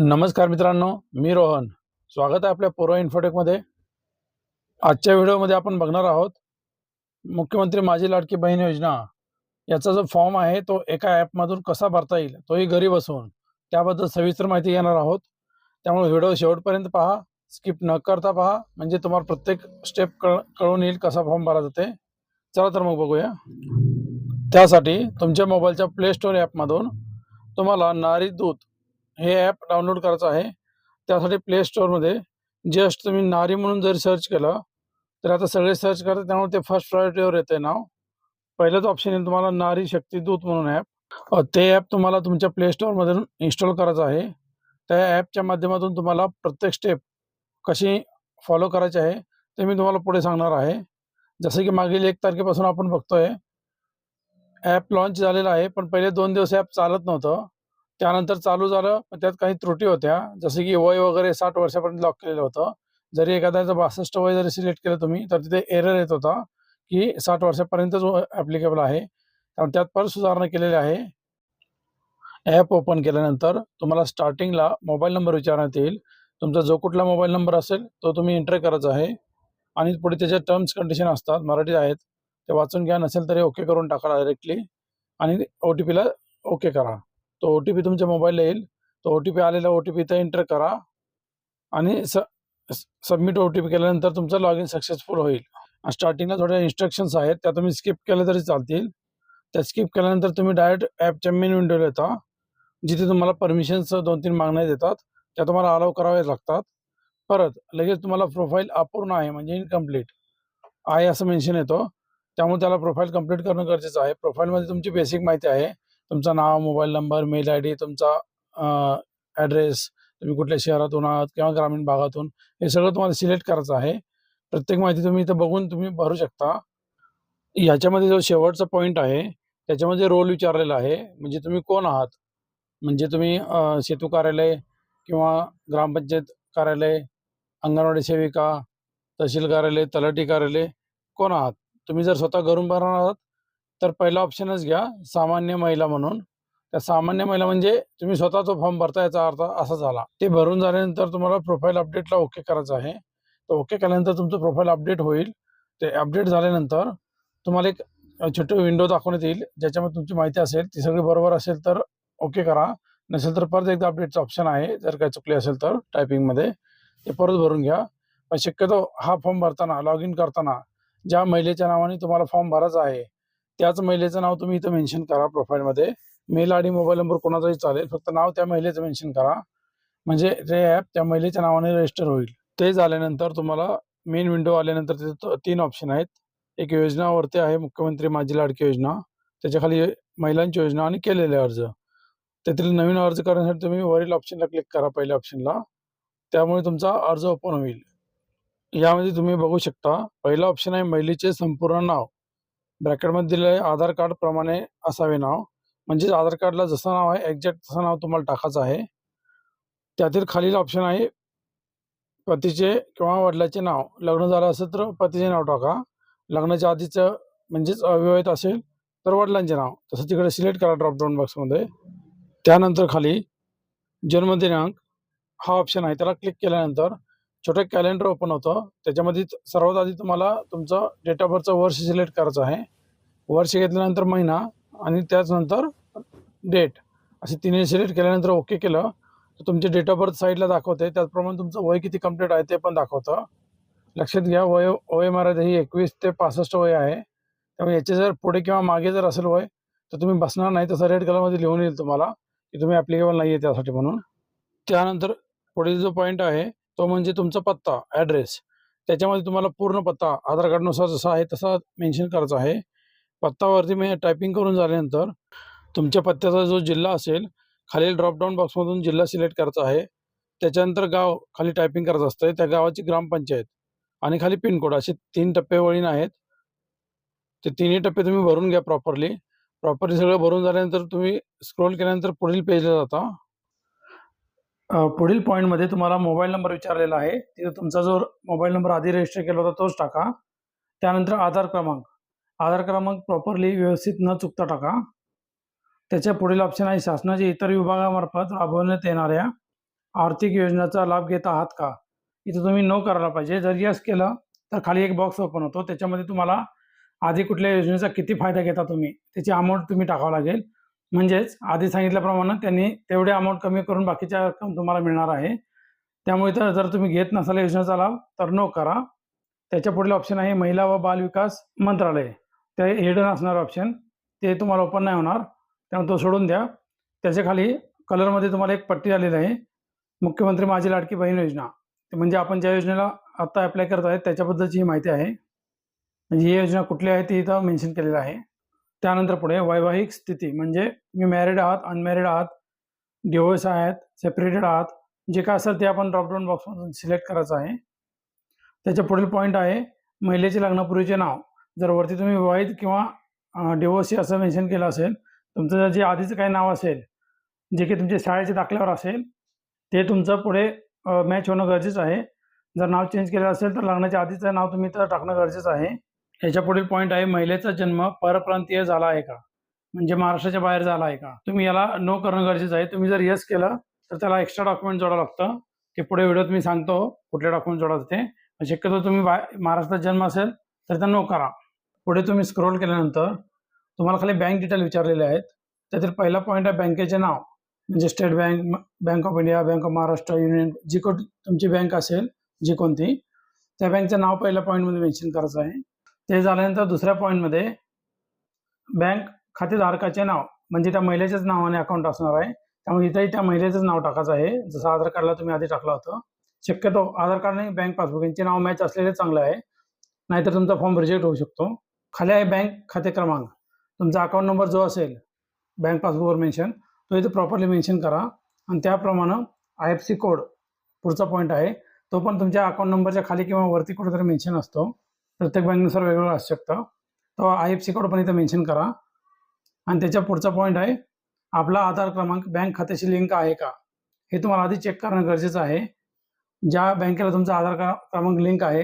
नमस्कार मित्रांनो मी रोहन. स्वागत आहे आपल्या पूर्व इन्फोटेकमध्ये. आजच्या व्हिडिओमध्ये आपण बघणार आहोत मुख्यमंत्री माझी लाडकी बहीण योजना. याचा जो फॉर्म आहे तो एका ॲपमधून कसा भरता येईल? तोही घरी बसून त्याबद्दल सविस्तर माहिती घेणार आहोत. त्यामुळे व्हिडिओ शेवटपर्यंत पहा स्किप न करता पहा म्हणजे तुम्हाला प्रत्येक स्टेप कळ कळून येईल कसा फॉर्म भरा जाते. चला तर मग बघूया. त्यासाठी तुमच्या मोबाईलच्या प्ले स्टोअर ॲपमधून तुम्हाला नारी दूत हे ॲप डाउनलोड करायचं आहे. त्यासाठी प्ले स्टोअरमध्ये जस्ट तुम्ही नारी म्हणून जर सर्च केलं तर आता सगळे सर्च करतात त्यामुळे ते फर्स्ट प्रायोरिटीवर येते नाव. पहिलंच ऑप्शन आहे तुम्हाला नारी शक्ती दूत म्हणून ॲप ते ॲप तुम्हाला तुमच्या प्ले स्टोअरमधून इन्स्टॉल करायचं आहे. त्या ॲपच्या माध्यमातून तुम्हाला प्रत्येक स्टेप कशी फॉलो करायची आहे ते मी तुम्हाला पुढे सांगणार आहे. जसं की मागील एक तारखेपासून आपण बघतोय ॲप लॉन्च झालेलं आहे पण पहिले दोन दिवस ॲप चालत नव्हतं. त्यानंतर चालू झालं पण त्यात काही त्रुटी होत्या. जसं की वय वगैरे साठ वर्षापर्यंत लॉक केलेलं होतं. जरी एखाद्याचं बासष्ट वय जरी सिलेक्ट केलं तुम्ही तर तिथे एरर येत होता की साठ वर्षापर्यंतच ॲप्लिकेबल आहे. त्यामुळे त्यात परत सुधारणा केलेली आहे. ॲप ओपन केल्यानंतर तुम्हाला स्टार्टिंगला मोबाईल नंबर विचारण्यात येईल. तुमचा जो कुठला मोबाईल नंबर असेल तो तुम्ही एंटर करायचा आहे. आणि पुढे त्याच्या टर्म्स कंडिशन असतात मराठीत आहेत. ते वाचून घ्या नसेल तरी ओके करून टाका डायरेक्टली आणि ओ टी पीला ओके करा. तो ओ टी पी तुमच्या मोबाईलला येईल. तो ओ टी पी आलेला ओ टी पी इथं एंटर करा आणि स सबमिट ओ टी पी केल्यानंतर तुमचं लॉग इन सक्सेसफुल होईल स्टार्टिंगला थोड्या इन्स्ट्रक्शन्स आहेत त्या तुम्ही स्किप केल्या तरी चालतील. त्या स्किप केल्यानंतर तुम्ही डायरेक्ट ॲपच्या मेन विंडोला येता जिथे तुम्हाला परमिशन्स दोन तीन मागण्या देतात त्या तुम्हाला अलाव कराव्या लागतात. परत लगेच तुम्हाला प्रोफाईल अपूर्ण आहे म्हणजे इनकम्प्लीट आहे असं मेन्शन येतो. त्यामुळे त्याला प्रोफाईल कंप्लीट करणं गरजेचं आहे. प्रोफाईलमध्ये तुमची बेसिक माहिती आहे. तुमचं नाव mobile number mail I D तुमचा ॲड्रेस तुम्ही कुठल्या शहरातून आहात किंवा ग्रामीण भागातून हे सगळं तुम्हाला सिलेक्ट करायचं आहे. प्रत्येक माहिती तुम्ही इथं बघून तुम्ही भरू शकता. याच्यामध्ये जो शेवटचा पॉईंट आहे त्याच्यामध्ये रोल विचारलेला आहे. म्हणजे तुम्ही कोण आहात? म्हणजे तुम्ही सेतू कार्यालय किंवा ग्रामपंचायत कार्यालय अंगणवाडी सेविका तहसील कार्यालय तलाठी कार्यालय कोण आहात? तुम्ही जर स्वतः घरून भरणार आहात तर पहिला ऑप्शनच घ्या सामान्य महिला म्हणून. त्या सामान्य महिला म्हणजे तुम्ही स्वतः तो फॉर्म भरता याचा अर्थ असा झाला. ते भरून झाल्यानंतर तुम्हाला प्रोफाईल अपडेटला ओके करायचं आहे. तर ओके केल्यानंतर तुमचं प्रोफाईल अपडेट होईल. ते अपडेट झाल्यानंतर तुम्हाला एक छोटी विंडो दाखवण्यात येईल ज्याच्यामध्ये तुमची माहिती असेल ती सगळी बरोबर असेल तर ओके करा. नसेल तर परत एकदा अपडेटचं ऑप्शन आहे जर काही चुकले असेल तर टायपिंगमध्ये ते परत भरून घ्या. पण शक्यतो हा फॉर्म भरताना लॉग इन करताना ज्या महिलेच्या नावाने तुम्हाला फॉर्म भरायचा आहे त्याच महिलेचं नाव तुम्ही इथं मेन्शन करा प्रोफाईलमध्ये मेल आणि मोबाईल नंबर कोणाचाही चालेल फक्त नाव त्या महिलेचं मेन्शन करा. म्हणजे ते ॲप त्या महिलेच्या नावाने रजिस्टर होईल. ते झाल्यानंतर तुम्हाला मेन विंडो आल्यानंतर तिथे तीन ऑप्शन आहेत. एक योजनावरती आहे मुख्यमंत्री माझी लाडकी योजना. त्याच्याखाली महिलांची योजना आणि केलेले अर्ज. त्यातील नवीन अर्ज करण्यासाठी तुम्ही वरील ऑप्शनला क्लिक करा पहिल्या ऑप्शनला त्यामुळे तुमचा अर्ज ओपन होईल. यामध्ये तुम्ही बघू शकता पहिला ऑप्शन आहे महिलेचे संपूर्ण नाव. ब्रॅकेटमध्ये दिलेलं आहे आधार कार्ड प्रमाणे असावे नाव. म्हणजेच आधार कार्डला जसं नाव आहे एक्झॅक्ट तसं नाव तुम्हाला टाकायचं आहे. त्यातील खालील ऑप्शन आहे पतीचे किंवा वडिलाचे नाव. लग्न झालं असेल तर पतीचे नाव टाका. लग्नाच्या आधीचं म्हणजेच अविवाहित असेल तर वडिलांचे नाव. तसं तिकडे सिलेक्ट करा ड्रॉपडाऊन बॉक्समध्ये त्यानंतर खाली जन्मदिनांक हा ऑप्शन आहे त्याला क्लिक केल्यानंतर छोटं कॅलेंडर ओपन होतं. त्याच्यामध्ये सर्वात आधी तुम्हाला तुमचं डेट ऑफ बर्थचं वर्ष सिलेक्ट करायचं आहे. वर्ष घेतल्यानंतर महिना आणि त्याचनंतर डेट असे तिन्ही सिलेक्ट केल्यानंतर ओके केलं. तर तुमचे डेट ऑफ बर्थ साईडला दाखवते. त्याचप्रमाणे तुमचं वय किती कंप्लीट आहे ते पण दाखवतं. लक्षात घ्या वय वय मर्यादा ही एकवीस ते पासष्ट वय आहे. त्यामुळे याचे जर पुढे किंवा मागे जर असेल वय तर तुम्ही बसणार नाही. तसं रेड कलरमध्ये लिहून येईल तुम्हाला की तुम्ही ॲप्लिकेबल नाही आहे त्यासाठी म्हणून. त्यानंतर पुढील जो पॉईंट आहे तो म्हणजे तुमचा पत्ता ॲड्रेस त्याच्यामध्ये तुम्हाला पूर्ण पत्ता आधार कार्डनुसार जसा आहे तसा मेन्शन करायचा आहे. पत्तावरती मी टायपिंग करून झाल्यानंतर तुमच्या पत्त्याचा जो जिल्हा असेल खालील ड्रॉपडाऊन बॉक्समधून जिल्हा सिलेक्ट करायचा आहे. त्याच्यानंतर गाव खाली टायपिंग करायचं असतं त्या गावाची ग्रामपंचायत आणि खाली पिनकोड असे तीन टप्पे वळीन आहेत. ते तिन्ही टप्पे तुम्ही भरून घ्या प्रॉपरली प्रॉपरली सगळं भरून झाल्यानंतर तुम्ही स्क्रोल केल्यानंतर पुढील पेजला जाता. पुढील पॉईंटमध्ये तुम्हाला मोबाईल नंबर विचारलेला आहे. तिथे तुमचा जो मोबाईल नंबर आधी रजिस्टर केला होता तोच टाका. त्यानंतर आधार क्रमांक. आधार क्रमांक प्रॉपरली व्यवस्थित न चुकता टाका. त्याच्या पुढील ऑप्शन आहे शासनाच्या इतर विभागामार्फत राबवण्यात येणाऱ्या आर्थिक योजनेचा लाभ घेत आहात का? इथं तुम्ही नो करायला पाहिजे. जर यस केलं तर खाली एक बॉक्स ओपन होतो. त्याच्यामध्ये तुम्हाला आधी कुठल्या योजनेचा किती फायदा घेता तुम्ही? त्याची अमाऊंट तुम्ही टाकावं लागेल. म्हणजेच आधी सांगितल्याप्रमाणे त्यांनी तेवढे अमाऊंट कमी करून बाकीच्या रक्कम तुम्हाला मिळणार आहे. त्यामुळे तर जर तुम्ही घेत नसाल योजनेचा लाभ तर नो करा. त्याच्या पुढील ऑप्शन आहे महिला व बाल विकास मंत्रालय. ते हिडन असणार ऑप्शन ते तुम्हाला ओपन नाही होणार. त्यामुळे तो सोडून द्या. त्याच्याखाली कलरमध्ये तुम्हाला एक पट्टी आलेली आहे. मुख्यमंत्री माझी लाडकी बहीण योजना. म्हणजे आपण ज्या योजनेला आत्ता अप्लाय करत आहे त्याच्याबद्दलची ही माहिती आहे. म्हणजे ही योजना कुठली आहे ती इथं मेन्शन केलेलं आहे. त्यानंतर पुढे वैवाहिक स्थिती म्हणजे तुम्ही मॅरिड आहात अनमॅरिड आहात डिवोर्स आहेत सेपरेटेड आहात जे काय असेल ते आपण ड्रॉपडाऊन बॉक्समधून सिलेक्ट करायचं आहे. त्याच्या पुढील पॉईंट आहे महिलेचे लग्नापूर्वीचे नाव. जर वरती तुम्ही विवाहित किंवा डिवोर्सी असं मेन्शन केलं असेल तुमचं जर जे आधीचं काही नाव असेल जे की तुमच्या शाळेच्या दाखल्यावर असेल ते तुमचं पुढे मॅच होणं गरजेचं आहे. जर नाव चेंज केलं असेल तर लग्नाच्या आधीचं नाव तुम्ही तर टाकणं गरजेचं आहे. याच्या पुढील पॉईंट आहे महिलेचा जन्म परप्रांतीय झाला आहे का? म्हणजे महाराष्ट्राच्या बाहेर झाला आहे का? तुम्ही याला नो करणं गरजेचं आहे. तुम्ही जर येस केलं तर त्याला एक्स्ट्रा डॉक्युमेंट जोडावं लागतं. ते पुढे व्हिडिओत मी सांगतो कुठले डॉक्युमेंट जोडा ते. शक्यतो तुम्ही बा महाराष्ट्रात जन्म असेल तर त्या नो करा. पुढे तुम्ही स्क्रोल केल्यानंतर तुम्हाला खाली बँक डिटेल विचारलेले आहेत. त्यातील पहिला पॉईंट आहे बँकेचे नाव. म्हणजे State Bank bank of India bank of Maharashtra union जी कोण तुमची बँक असेल जी कोणती त्या बँकचं नाव पहिल्या पॉईंटमध्ये मेन्शन करायचं आहे. ते झाल्यानंतर दुसऱ्या पॉईंटमध्ये बँक खातेधारकाचे नाव म्हणजे त्या महिलेच्याच नावाने अकाउंट असणार आहे. त्यामुळे इथंही त्या महिलेचंच नाव टाकायचं आहे. जसं आधार कार्डला तुम्ही आधी टाकलं होतं. शक्यतो आधार कार्ड नाही बँक पासबुक यांचे नाव मॅच असलेले चांगलं आहे. नाहीतर तुमचा फॉर्म रिजेक्ट होऊ शकतो. खाली आहे बँक खाते क्रमांक. तुमचा अकाउंट नंबर जो असेल बँक पासबुकवर मेन्शन तो इथे प्रॉपरली मेन्शन करा. आणि त्याप्रमाणे आय एफ सी कोड पुढचा पॉईंट आहे. तो पण तुमच्या अकाउंट नंबरच्या खाली किंवा वरती कुठेतरी मेन्शन असतो. प्रत्येक बँकनुसार वेगवेगळं असू शकतं. तो आय एफ सी कोड पण इथं मेन्शन करा. आणि त्याच्या पुढचा पॉईंट आहे आपला आधार क्रमांक बँक खात्याशी लिंक आहे का? हे तुम्हाला आधी चेक करणं गरजेचं आहे. ज्या बँकेला तुमचा आधार क्रमांक लिंक आहे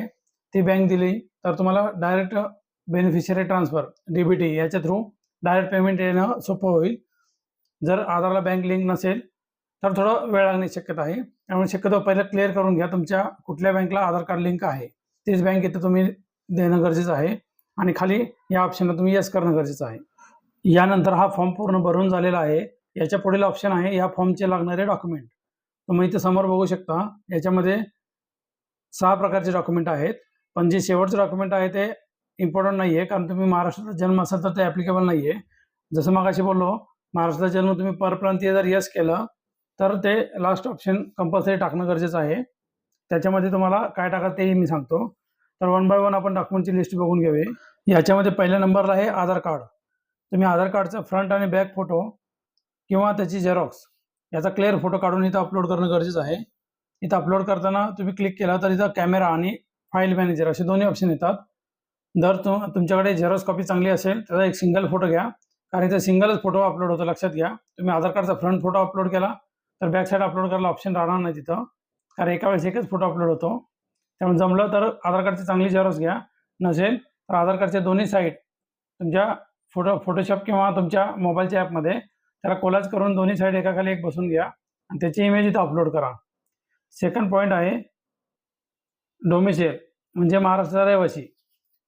ती बँक दिली तर तुम्हाला direct beneficiary transfer D B T याच्या थ्रू डायरेक्ट पेमेंट येणं सोपं होईल. जर आधारला बँक लिंक नसेल तर थोडं वेळ लागण्याची शक्यता आहे. त्यामुळे शक्यतो पहिलं क्लिअर करून घ्या तुमच्या कुठल्या बँकला आधार कार्ड लिंक आहे. तीच बँक इथं तुम्ही देणं गरजेचं आहे. आणि खाली या ऑप्शनला तुम्ही यस करणं गरजेचं आहे. यानंतर हा फॉर्म पूर्ण भरून झालेला आहे. याच्या पुढील ऑप्शन आहे या फॉर्मचे लागणारे डॉक्युमेंट तुम्ही इथे समोर बघू शकता याच्यामध्ये सहा प्रकारचे डॉक्युमेंट आहेत. पण जे शेवटचे डॉक्युमेंट आहे ते इम्पॉर्टंट नाही आहे कारण तुम्ही महाराष्ट्राचा जन्म असाल तर ते ॲप्लिकेबल नाही आहे जसं मागाशी बोललो महाराष्ट्राचा जन्म तुम्ही परप्रांतीय जर यस केलं तर ते लास्ट ऑप्शन कंपल्सरी टाकणं गरजेचं आहे. त्याच्यामध्ये तुम्हाला काय टाका तेही मी सांगतो. तर वन बाय वन आपण डॉक्युमेंटची लिस्ट बघून घ्यावी याच्यामध्ये पहिल्या नंबरला आहे आधार कार्ड तुम्ही आधार कार्डचा फ्रंट आणि बॅक फोटो किंवा त्याची झेरॉक्स याचा क्लिअर फोटो काढून इथं अपलोड करणं गरजेचं आहे. इथं अपलोड करताना तुम्ही क्लिक केला तर इथं कॅमेरा आणि फाईल मॅनेजर असे दोन्ही ऑप्शन येतात. जर तु तुमच्याकडे झेरॉक्स कॉपी चांगली असेल त्याचा एक सिंगल फोटो घ्या. कारण इथं सिंगलच फोटो अपलोड होतो लक्षात घ्या. तुम्ही आधार कार्डचा फ्रंट फोटो अपलोड केला तर बॅक साईड अपलोड करायला ऑप्शन राहणार नाही तिथं. कारण एका वेळेस एकच फोटो अपलोड होतो. त्यामुळे जमलं तर आधार कार्डची चांगली झेरॉक्स घ्या. नसेल तर आधार कार्डच्या दोन्ही साईड तुमच्या फोटो फोटोशॉप किंवा तुमच्या मोबाईलच्या ॲपमध्ये त्याला कोलाज करून दोन्ही साईड एकाखाली एक बसून घ्या आणि त्याची इमेज इथं अपलोड करा. सेकंड पॉईंट आहे डोमिशेल म्हणजे महाराष्ट्राचा रहिवासी.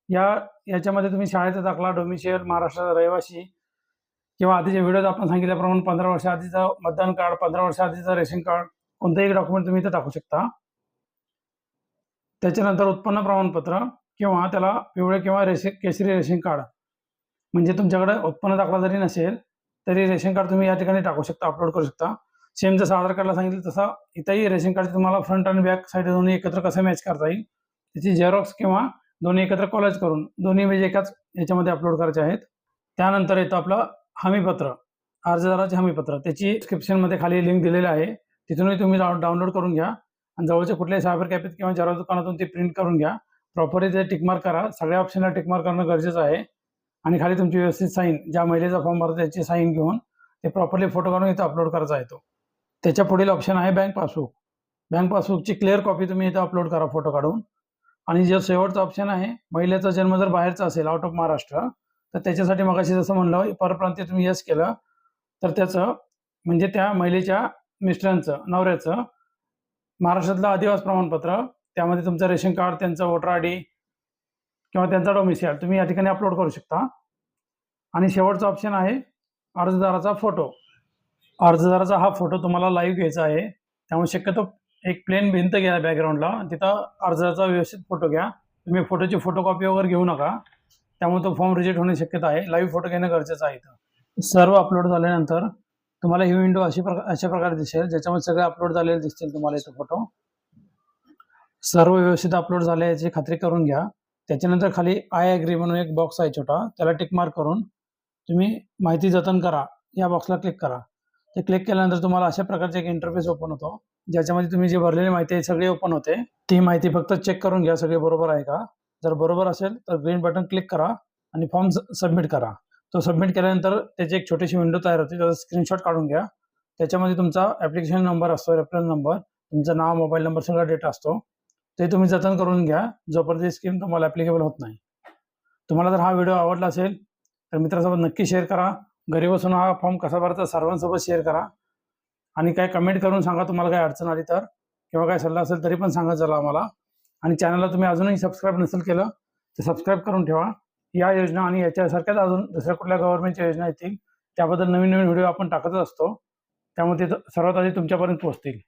या याच्यामध्ये तुम्ही शाळेचा दाखला डोमिशेल महाराष्ट्राचा रहिवासी किंवा आधीच्या व्हिडिओत आपण सांगितल्याप्रमाणे पंधरा वर्ष आधीचं मतदान कार्ड पंधरा वर्ष आधीचं रेशन कार्ड कोणतंही डॉक्युमेंट तुम्ही इथं टाकू शकता. त्याच्यानंतर उत्पन्न प्रमाणपत्र किंवा त्याला पिवळे किंवा रेशन केसरी रेशन कार्ड. म्हणजे तुमच्याकडे उत्पन्न दाखला जरी नसेल तरी रेशन कार्ड तुम्ही या ठिकाणी टाकू शकता अपलोड करू शकता. सेम जसं आधार कार्डला सांगितलं तसं इथंही रेशन कार्ड तुम्हाला फ्रंट आणि बॅक साईड दोन्ही एकत्र कसं मॅच करता येईल त्याची झेरॉक्स किंवा दोन्ही एकत्र कॉलेज करून दोन्ही म्हणजे एकाच याच्यामध्ये अपलोड करायचे आहेत. त्यानंतर येतं आपलं हमीपत्र अर्जदाराचे हमीपत्र. त्याची डिस्क्रिप्शनमध्ये खाली लिंक दिलेली आहे. तिथूनही तुम्ही डाउनलोड करून घ्या. आणि जवळच्या कुठल्याही सायबर कॅफेत किंवा जरा दुकानातून ते प्रिंट करून घ्या. प्रॉपरली ते टिकमार्क करा. सगळ्या ऑप्शनला टिकमार्क करणं गरजेचं आहे. आणि खाली तुमची व्यवस्थित साईन ज्या महिलेचा फॉर्म भरतो त्याची साईन घेऊन ते प्रॉपरली फोटो काढून इथं अपलोड करायचा येतो. त्याच्या पुढील ऑप्शन आहे बँक पासबुक बँक पासबुकची क्लिअर कॉपी तुम्ही इथं अपलोड करा फोटो काढून. आणि जे शेवटचा ऑप्शन आहे महिलेचा जन्म जर बाहेरचा असेल आउट ऑफ महाराष्ट्र तर त्याच्यासाठी मगाशी जसं म्हणलं परप्रांतीय तुम्ही यस केलं तर त्याचं म्हणजे त्या महिलेच्या मिस्टरांचं नवऱ्याचं महाराष्ट्रातलं आदिवास प्रमाणपत्र त्यामध्ये तुमचं रेशन कार्ड त्यांचं वोटर आय डी किंवा त्यांचा डोमिसियल तुम्ही या ठिकाणी अपलोड करू शकता. आणि शेवटचा ऑप्शन आहे अर्जदाराचा फोटो अर्जदाराचा हा फोटो तुम्हाला लाईव्ह घ्यायचा आहे. त्यामुळे शक्यतो एक प्लेन भिंत घ्या बॅकग्राऊंडला तिथं अर्जाचा व्यवस्थित फोटो घ्या. तुम्ही फोटोची फोटोकॉपी वगैरे घेऊ नका. त्यामुळे तो फॉर्म रिजेक्ट होण्याची शक्यता आहे. लाईव्ह फोटो घेणं गरजेचं आहे इथं. सर्व अपलोड झाल्यानंतर तुम्हाला ही विंडो अशी प्रकार अशा प्रकारे दिसेल ज्याच्यामध्ये सगळे अपलोड झालेले दिसतील तुम्हाला इथे फोटो सर्व व्यवस्थित अपलोड झाले याची खात्री करून घ्या. त्याच्यानंतर खाली आय ॲग्री म्हणून एक बॉक्स आहे छोटा. त्याला टिक मार्क करून तुम्ही माहिती जतन करा. या बॉक्सला क्लिक करा. ते क्लिक केल्यानंतर तुम्हाला अशा प्रकारचे एक इंटरफेस ओपन होतो ज्याच्यामध्ये तुम्ही जी भरलेली माहिती आहे सगळी ओपन होते. ती माहिती फक्त चेक करून घ्या सगळी बरोबर आहे का? जर बरोबर असेल तर ग्रीन बटन क्लिक करा आणि फॉर्म सबमिट करा. तो सबमिट केल्यानंतर त्याची एक छोटीशी विंडो तयार होते. त्याचा स्क्रीनशॉट काढून घ्या. त्याच्यामध्ये तुमचा ॲप्लिकेशन नंबर असतो रेफरन्स नंबर तुमचं नाव मोबाईल नंबर सगळा डेटा असतो. ते तुम्ही जतन करून घ्या. जोपर्यंत ही स्कीम तुम्हाला ॲप्लिकेबल होत नाही. तुम्हाला जर हा व्हिडिओ आवडला असेल तर मित्रांसोबत नक्की शेअर करा. घरी बसून हा फॉर्म कसा भरायचा सर्वांसोबत शेअर करा. आणि काय कमेंट करून सांगा तुम्हाला काय अडचण आली तर किंवा काय सल्ला असेल तरी पण सांगा चला आम्हाला. आणि चॅनलला तुम्ही अजूनही सबस्क्राईब नसेल केलं तर सबस्क्राईब करून ठेवा. या योजना आणि याच्यासारख्याच अजून दुसऱ्या कुठल्या गव्हर्नमेंटच्या योजना येतील त्याबद्दल नवीन नवीन व्हिडिओ आपण टाकतच असतो. त्यामुळे ते सर्वात आधी तुमच्यापर्यंत पोहोचतील.